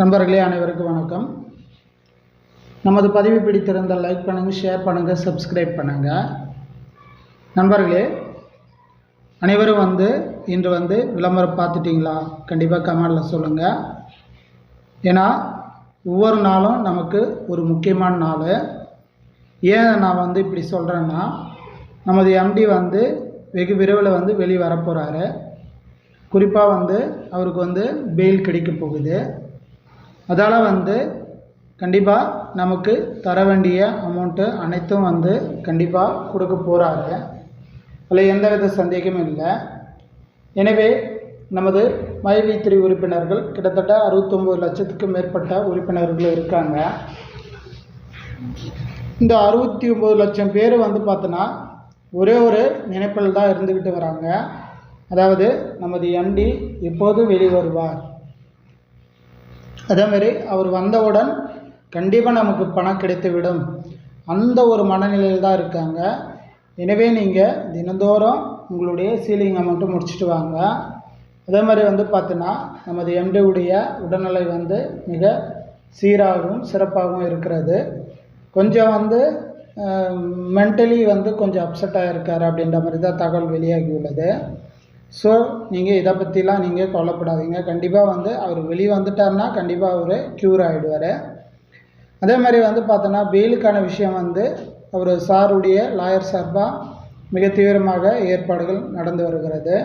நண்பர்களே அனைவருக்கும் வணக்கம். நமது பதிவு பிடித்திருந்தால் லைக் பண்ணுங்கள் ஷேர் பண்ணுங்கள் சப்ஸ்கிரைப் பண்ணுங்கள் நண்பர்களே அனைவரும் வந்து இன்று வந்து விளம்பரம் பார்த்துட்டிங்களா? கண்டிப்பாக கமெண்டில் சொல்லுங்கள் ஏன்னா ஒவ்வொரு நாளும் நமக்கு ஒரு முக்கியமான நாள். ஏன் நான் வந்து இப்படி சொல்கிறேன்னா நமது எம்டி வந்து வெகு விரைவில் வந்து வெளியே வரப்போகிறாரு குறிப்பாக வந்து அவருக்கு வந்து பெயில் கிடைக்க போகுது. அதால் வந்து கண்டிப்பாக நமக்கு தர வேண்டிய அமௌண்ட்டு அனைத்தும் வந்து கண்டிப்பாக கொடுக்க போகிறாங்க அதில் எந்தவித சந்தேகமும் இல்லை. எனவே நமது மைவி த்ரீ உறுப்பினர்கள் கிட்டத்தட்ட அறுபத்தொம்பது லட்சத்துக்கும் மேற்பட்ட உறுப்பினர்கள் இருக்காங்க. இந்த அறுபத்தி ஒம்பது லட்சம் பேர் வந்து பார்த்தோன்னா ஒரே ஒரு நினைப்பில் தான் இருந்துக்கிட்டு வராங்க. அதாவது நமது எம்டி எப்போது வெளிவருவார். அதேமாரி அவர் வந்தவுடன் கண்டிப்பாக நமக்கு பணம் கிடைத்துவிடும். அந்த ஒரு மனநிலையில் தான் இருக்காங்க. எனவே நீங்கள் தினந்தோறும் உங்களுடைய சீலிங் அமௌண்ட்டு முடிச்சுட்டு வாங்க. அதே மாதிரி வந்து பார்த்தீங்கன்னா நமது எம்டியுடைய உடல்நிலை வந்து மிக சீராகவும் சிறப்பாகவும் இருக்கிறது. கொஞ்சம் வந்து மென்டலி வந்து கொஞ்சம் அப்செட்டாக இருக்கார் அப்படின்ற மாதிரி தான் தகவல் வெளியாகி உள்ளது. ஸோ நீங்கள் இதை பற்றிலாம் நீங்கள் கவலைப்படாதீங்க. கண்டிப்பாக வந்து அவர் வெளியே வந்துட்டார்னா கண்டிப்பாக அவர் க்யூர் ஆகிடுவார் அதே மாதிரி வந்து பார்த்தோன்னா பெயிலுக்கான விஷயம் வந்து அவர் சாருடைய லாயர் சார்பாக மிக தீவிரமாக ஏற்பாடுகள் நடந்து வருகிறது.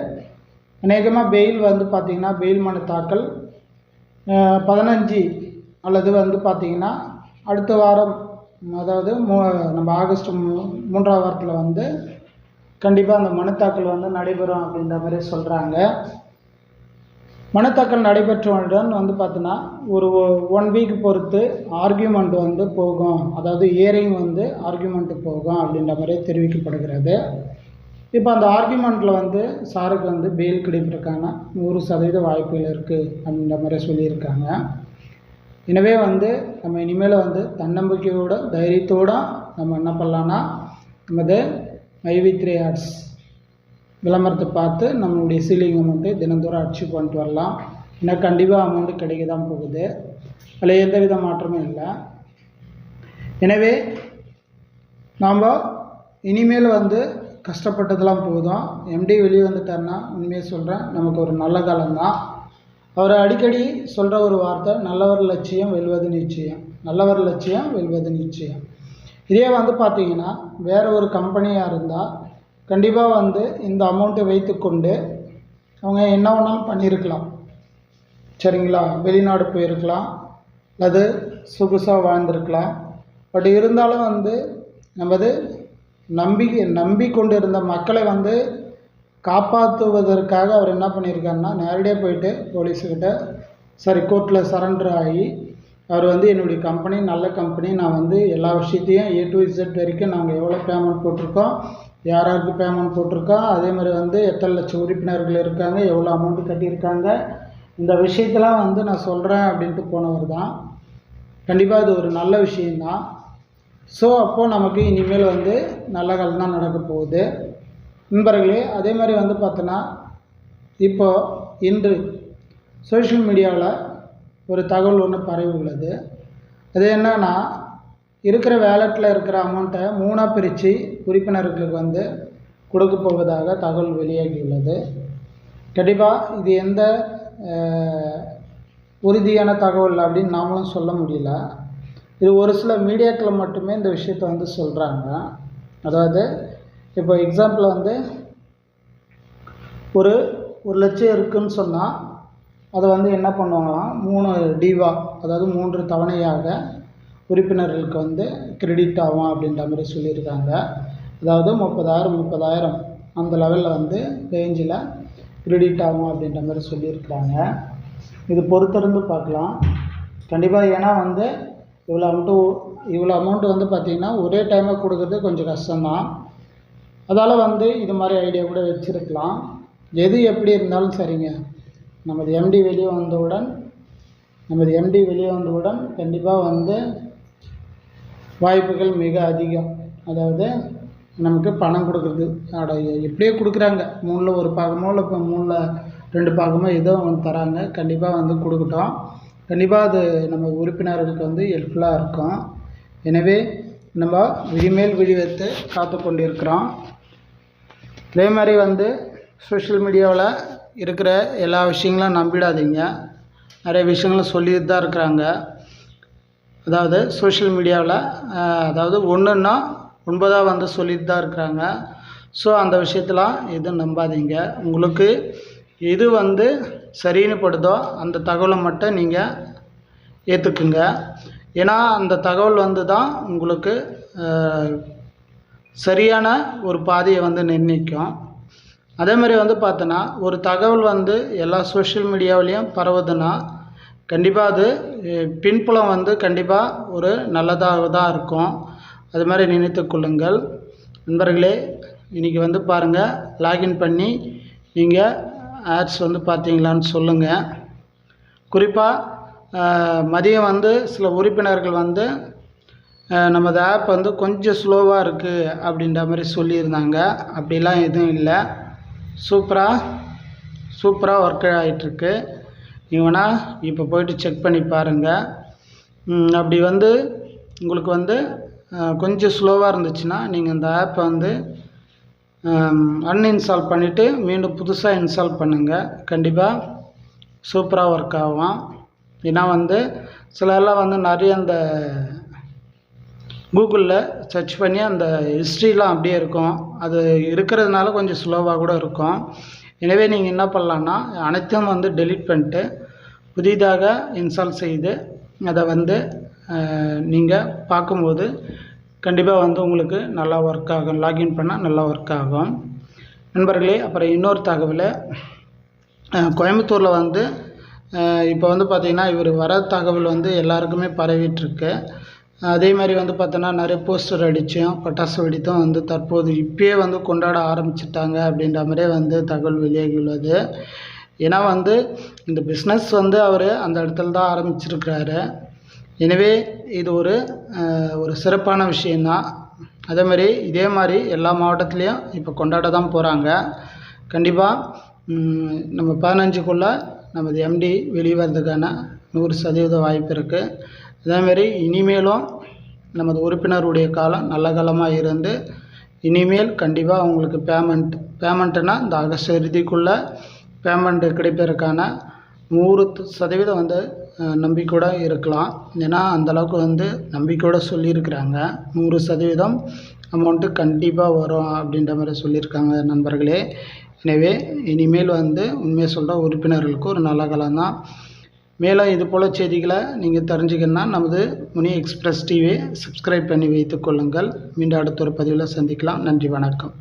அநேகமாக பெயில் வந்து பார்த்திங்கன்னா பெயில் மனு தாக்கல் பதினஞ்சு அல்லது வந்து பார்த்திங்கன்னா அடுத்த வாரம் அதாவது மூ நம்ம ஆகஸ்ட் மூ மூன்றாவது வாரத்தில் வந்து கண்டிப்பாக அந்த மனத்தாக்கல் வந்து நடைபெறும் அப்படின்ற மாதிரி சொல்கிறாங்க மனத்தாக்கல் நடைபெற்றவுடன் வந்து பார்த்தோன்னா ஒரு ஒன் வீக் பொறுத்து ஆர்கியூமெண்ட் வந்து போகும். அதாவது இயரிங் வந்து ஆர்கியூமெண்ட்டு போகும் அப்படின்ற மாதிரி தெரிவிக்கப்படுகிறது. இப்போ அந்த ஆர்கியூமெண்ட்டில் வந்து சாருக்கு வந்து பெயில் கிடைப்பதற்கான நூறு சதவீத வாய்ப்புகள் இருக்குது அப்படின்ற மாதிரி சொல்லியிருக்காங்க. எனவே வந்து நம்ம இனிமேல் வந்து தன்னம்பிக்கையோட தைரியத்தோடு நம்ம என்ன பண்ணலான்னா நமது மைவி த்ரீ ஆர்ட்ஸ் விளம்பரத்தை பார்த்து நம்மளுடைய சீலிங் அமௌண்ட்டு தினந்தோறும் அச்சீவ் பண்ணிட்டு வரலாம். ஏன்னா கண்டிப்பாக அமௌண்ட்டு கிடைக்க தான் போகுது. அதில் எந்த வித மாற்றமும் இல்லை. எனவே நாம் இனிமேல் வந்து கஷ்டப்பட்டதெல்லாம் போதும். எம்டி வெளியே வந்துட்டார்னா உண்மையை சொல்கிறேன் நமக்கு ஒரு நல்ல காலம்தான். அவர் அடிக்கடி சொல்கிற ஒரு வார்த்தை நல்லவர் லட்சியம் வெல்வது நிச்சயம். நல்லவர் லட்சியம் வெல்வது நிச்சயம். இதே வந்து பார்த்தீங்கன்னா வேறு ஒரு கம்பெனியாக இருந்தால் கண்டிப்பாக வந்து இந்த அமௌண்ட்டை வைத்துக்கொண்டு அவங்க என்ன வேணாலும் பண்ணியிருக்கலாம் சரிங்களா? வெளிநாடு போயிருக்கலாம். அல்லது சொகுசாக வாழ்ந்திருக்கலாம். பட் இருந்தாலும் வந்து நமது நம்பிக்கை நம்பிக்கொண்டு இருந்த மக்களை வந்து காப்பாற்றுவதற்காக அவர் என்ன பண்ணியிருக்காருன்னா நேரடியாக போயிட்டு போலீஸுக்கிட்ட சாரி கோர்ட்டில் சரண்டர் ஆகி அவர் வந்து என்னுடைய கம்பெனி நல்ல கம்பெனி நான் வந்து எல்லா விஷயத்தையும் ஏ டு இசட் வரைக்கும் நாங்கள் எவ்வளோ பேமெண்ட் போட்டிருக்கோம் யார் யாருக்கு பேமெண்ட் போட்டிருக்கோம் அதே மாதிரி வந்து எத்தனை லட்சம் உறுப்பினர்கள் இருக்காங்க எவ்வளோ அமௌண்ட்டு கட்டியிருக்காங்க. இந்த விஷயத்தெல்லாம் வந்து நான் சொல்கிறேன் அப்படின்ட்டு போனவர் தான். கண்டிப்பாக அது ஒரு நல்ல விஷயந்தான் ஸோ அப்போது நமக்கு இனிமேல் வந்து நல்ல காலம் தான் நடக்க போகுது. நண்பர்களே அதே மாதிரி வந்து பார்த்தோன்னா இப்போது இன்று சோஷியல் மீடியாவில் ஒரு தகவல் ஒன்று பரவி உள்ளது. அது என்னென்னா இருக்கிற வேலெட்டில் இருக்கிற அமௌண்ட்டை மூணாக பிரித்து உறுப்பினர்களுக்கு வந்து கொடுக்க போவதாக தகவல் வெளியாகியுள்ளது கண்டிப்பாக இது எந்த உறுதியான தகவல் அப்படின்னு நாமளும் சொல்ல முடியல. இது ஒரு சில மீடியாக்களை மட்டுமே இந்த விஷயத்தை வந்து சொல்கிறாங்க அதாவது இப்போ எக்ஸாம்பிள் வந்து ஒரு ஒரு லட்சம் இருக்குன்னு சொன்னால் அதை வந்து என்ன பண்ணுவாங்களாம்? மூணு டிவா அதாவது மூன்று தவணையாக உறுப்பினர்களுக்கு வந்து கிரெடிட் ஆகும் அப்படின்ற மாதிரி சொல்லியிருக்காங்க. அதாவது முப்பதாயிரம் முப்பதாயிரம் அந்த லெவலில் வந்து ரேஞ்சில் கிரெடிட் ஆகும் அப்படின்ற மாதிரி சொல்லியிருக்கிறாங்க. இது பொறுத்திருந்து பார்க்கலாம். கண்டிப்பாக ஏன்னா வந்து இவ்வளோ அமௌண்ட்டு இவ்வளோ அமௌண்ட்டு வந்து பார்த்திங்கன்னா ஒரே டைமாக கொடுக்குறது கொஞ்சம் கஷ்டம்தான். அதால் வந்து இது மாதிரி ஐடியா கூட வச்சுருக்கலாம். எது எப்படி இருந்தாலும் சரிங்க. நமது எம்டி வெளியே வந்தவுடன் நமது எம்டி வெளியே வந்தவுடன் கண்டிப்பாக வந்து வாய்ப்புகள் மிக அதிகம். அதாவது நமக்கு பணம் கொடுக்குறது அட எப்படியோ கொடுக்குறாங்க. மூணில் ஒரு பாகமோ இல்லை இப்போ மூணில் ரெண்டு பாகமோ ஏதோ வந்து தராங்க. கண்டிப்பாக வந்து கொடுக்கட்டும். கண்டிப்பாக அது நம்ம உறுப்பினர்களுக்கு வந்து ஹெல்ப்ஃபுல்லாக இருக்கும். எனவே நம்ம விழிமேல் விழி வைத்து காத்து கொண்டிருக்கிறோம் அதே மாதிரி வந்து சோஷியல் மீடியாவில் இருக்கிற எல்லா விஷயங்களும் நம்பிடாதீங்க. நிறைய விஷயங்களும் சொல்லிட்டு தான் இருக்கிறாங்க. அதாவது சோஷியல் மீடியாவில் அதாவது ஒன்றுன்னா ஒன்பதாக வந்து சொல்லிட்டு தான் இருக்கிறாங்க. ஸோ அந்த விஷயத்தெலாம் எதுவும் நம்பாதீங்க. உங்களுக்கு எது வந்து சரின்னு படுதோ அந்த தகவலை மட்டும் நீங்கள் ஏற்றுக்குங்க ஏன்னா அந்த தகவல் வந்து தான் உங்களுக்கு சரியான ஒரு பாதையை வந்து நிர்ணயிக்கும். அதே மாதிரி வந்து பார்த்தோன்னா ஒரு தகவல் வந்து எல்லா சோஷியல் மீடியாவிலையும் பரவுதுன்னா கண்டிப்பாக அது பின்புலம் வந்து கண்டிப்பாக ஒரு நல்லதாக தான் இருக்கும். அது மாதிரி நினைத்து கொள்ளுங்கள். நண்பர்களே இன்றைக்கி வந்து பாருங்கள் லாகின் பண்ணி நீங்கள் ஆட்ஸ் வந்து பார்த்தீங்களான்னு சொல்லுங்கள் குறிப்பாக மதியம் வந்து சில உறுப்பினர்கள் வந்து நமது ஆப் வந்து கொஞ்சம் ஸ்லோவாக இருக்குது அப்படின்ற மாதிரி சொல்லியிருந்தாங்க. அப்படிலாம் எதுவும் இல்லை. சூப்பராக சூப்பராக ஒர்க் ஆகிட்டுருக்கு நீங்கள் வேணால் இப்போ போயிட்டு செக் பண்ணி பாருங்கள் அப்படி வந்து உங்களுக்கு வந்து கொஞ்சம் ஸ்லோவாக இருந்துச்சுன்னா நீங்கள் இந்த ஆப்பை வந்து அன்இன்ஸ்டால் பண்ணிவிட்டு மீண்டும் புதுசாக இன்ஸ்டால் பண்ணுங்கள் கண்டிப்பாக சூப்பராக ஒர்க் ஆகும் ஏன்னா வந்து சிலர்லாம் வந்து நிறைய அந்த கூகுளில் சர்ச் பண்ணி அந்த ஹிஸ்ட்ரிலாம் அப்படியே இருக்கும். அது இருக்கிறதுனால கொஞ்சம் ஸ்லோவாக கூட இருக்கும். எனவே நீங்கள் என்ன பண்ணலான்னா அனைத்தும் வந்து டெலீட் பண்ணிட்டு புதிதாக இன்ஸ்டால் செய்து அதை வந்து நீங்கள் பார்க்கும்போது கண்டிப்பாக வந்து உங்களுக்கு நல்லா ஒர்க் ஆகும். லாகின் பண்ணால் நல்லா ஒர்க் ஆகும். நண்பர்களே அப்புறம் இன்னொரு தகவல். கோயம்புத்தூரில் வந்து இப்போ வந்து பார்த்திங்கன்னா இவர் வர தகவல் வந்து எல்லாருக்குமே பரவிட்டுருக்கு அதே மாதிரி வந்து பார்த்தோன்னா நிறைய போஸ்டர் அடித்தும் பட்டாசு வெடித்தும் வந்து தற்போது இப்பயே வந்து கொண்டாட ஆரம்பிச்சிட்டாங்க அப்படின்ற மாதிரியே வந்து தகவல் வெளியாகியுள்ளது. ஏன்னா வந்து இந்த பிஸ்னஸ் வந்து அவர் அந்த இடத்துல தான் ஆரம்பிச்சிருக்கிறாரு. எனவே இது ஒரு ஒரு சிறப்பான விஷயந்தான் அதே மாதிரி இதே மாதிரி எல்லா மாவட்டத்துலேயும் இப்போ கொண்டாட தான் போகிறாங்க கண்டிப்பாக நம்ம பதினஞ்சுக்குள்ளே நமது எம்டி வெளிவரதுக்கான நூறு சதவீத வாய்ப்பு இருக்குது அதேமாரி இனிமேலும் நமது உறுப்பினருடைய காலம் நல்ல காலமாக இருந்து இனிமேல் கண்டிப்பாக அவங்களுக்கு பேமெண்ட் பேமெண்ட்டுனா இந்த ஆகஸ்ட் இறுதிக்குள்ளே பேமெண்ட் கிடைப்பதற்கான நூறு சதவீதம் வந்து அஹ், நம்பிக்கையோட இருக்கலாம். ஏன்னா அந்தளவுக்கு வந்து நம்பிக்கையோட சொல்லியிருக்கிறாங்க. நூறு சதவீதம் அமௌண்ட்டு கண்டிப்பாக வரும் அப்படின்ற மாதிரி சொல்லியிருக்காங்க நண்பர்களே. எனவே இனிமேல் வந்து உண்மையை சொல்கிற உறுப்பினர்களுக்கு ஒரு நல்ல காலம் தான் மேலும் இது போல் செய்திகளை நீங்கள் தெரிஞ்சுக்கணுன்னா நமது முனி எக்ஸ்பிரஸ் டிவியை சப்ஸ்கிரைப் பண்ணி வைத்துக் கொள்ளுங்கள். மீண்டும் அடுத்த ஒரு பதிவில் சந்திக்கலாம். நன்றி வணக்கம்.